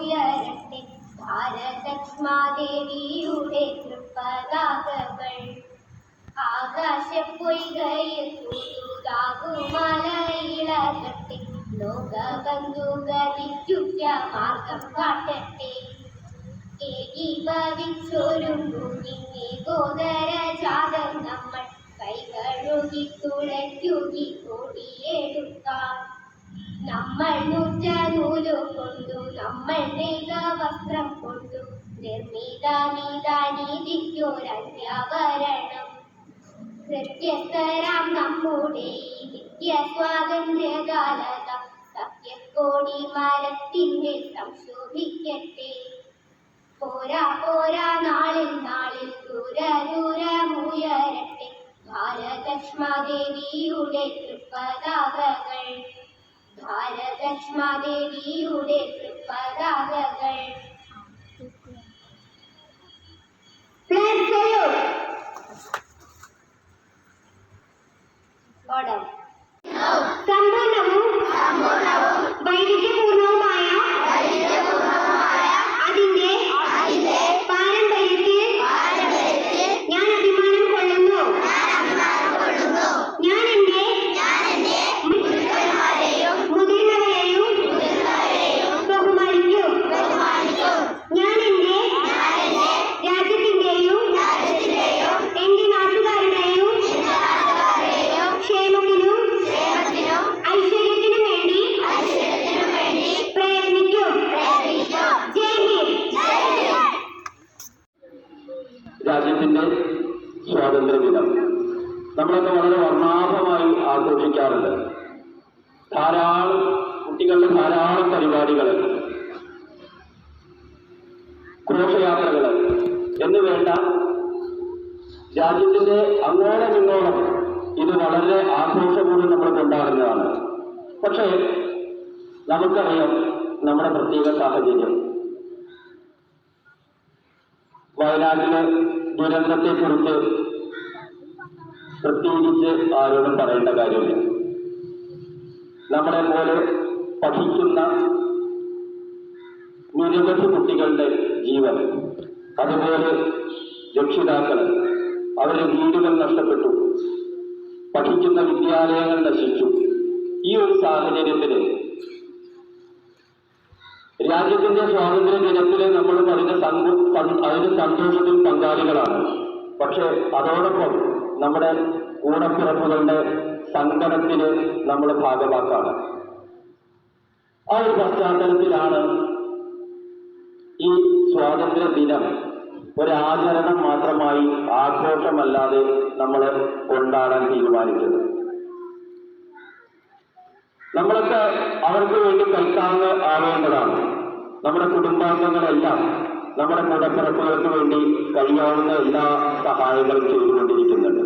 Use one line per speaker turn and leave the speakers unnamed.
ഉയരട്ടെ ഭാരതക്ഷ്മാദേവിയുടെ തൃപ്പതാകകൾ ആകാശപ്പൊയ്കയിൽ പുതുതാകുമലയിളകട്ടെ ലോകബന്ധു ഗതിക്കുറ്റ മാർഗം കാട്ടട്ടെ. ഏകീഭവിച്ചൊരുങ്ങുങ്ങിനെ ഗോദര ജാതം നമ്മൾ കൈകഴുകി തുളയ്ക്കുകി കൊടിയെടുക്കാം. നമ്മൾ നൂറ്റ നൂലു കൊണ്ടു നമ്മൾ നെയ്ത വസ്ത്രം കൊണ്ടു നിർമ്മിത നീതിക്കൊരന്യാവരണം വ്യത്യസ്തരാം നമ്മുടെ നിത്യ സ്വാതന്ത്ര്യകാലത സത്യക്കോടി മരത്തിന്റെ സംശോഭിക്കട്ടെ. പോരാ പോരാ നാളിൽ നാളിൽ ദൂര ദൂരമുയരട്ടെ ഭാരതക്ഷ്മാദേവിയുടെ തൃപ്പതാകകൾ ഭാരതക്ഷ്മാദേവിയുടെ
രാജ്യത്തിന്റെ സ്വാതന്ത്ര്യ ദിനം നമ്മളൊക്കെ വളരെ വർണാഭമായി ആഘോഷിക്കാറുണ്ട്. ധാരാളം കുട്ടികളുടെ ധാരാളം പരിപാടികൾ ഘോഷയാത്രകൾ എന്ന് വേണ്ട രാജ്യത്തിന്റെ അങ്ങോളം ഇങ്ങോളം ഇത് വളരെ ആഘോഷപൂർവം നമ്മൾ കൊണ്ടാടുന്നതാണ്. പക്ഷേ നമുക്കറിയാം നമ്മുടെ പ്രത്യേക സാഹചര്യം. വയനാട്ടിലെ ദുരന്തത്തെക്കുറിച്ച് പ്രത്യേകിച്ച് ആരോടും പറയേണ്ട കാര്യമില്ല. നമ്മളെ പോലെ പഠിക്കുന്ന നിരവധി കുട്ടികളുടെ ജീവൻ അതുപോലെ രക്ഷിതാക്കൾ അവരുടെ വീടുകൾ നഷ്ടപ്പെട്ടു പഠിക്കുന്ന വിദ്യാലയങ്ങൾ നശിച്ചു. ഈ ഒരു സാഹചര്യത്തിൽ രാജ്യത്തിന്റെ സ്വാതന്ത്ര്യ ദിനത്തിൽ നമ്മളും അതിന്റെ സന്തോഷത്തിൽ പങ്കാളികളാണ്. പക്ഷെ അതോടൊപ്പം നമ്മുടെ കൂടപ്പിറപ്പുകളുടെ സങ്കടത്തിന് നമ്മൾ ഭാഗമാക്കാണ് ആ ഒരു പശ്ചാത്തലത്തിലാണ് ഈ സ്വാതന്ത്ര്യ ദിനം ഒരാചരണം മാത്രമായി ആഘോഷമല്ലാതെ നമ്മൾ കൊണ്ടാടാൻ തീരുമാനിച്ചത്. നമ്മളൊക്കെ അവർക്ക് വേണ്ടി കൈത്താങ്ങ് ആവേണ്ടതാണ്. നമ്മുടെ കുടുംബാംഗങ്ങളെല്ലാം നമ്മുടെ കൂടപ്പിറപ്പുകൾക്ക് വേണ്ടി കഴിയാവുന്ന എല്ലാ സഹായങ്ങളും ചെയ്തുകൊണ്ടിരിക്കുന്നുണ്ട്.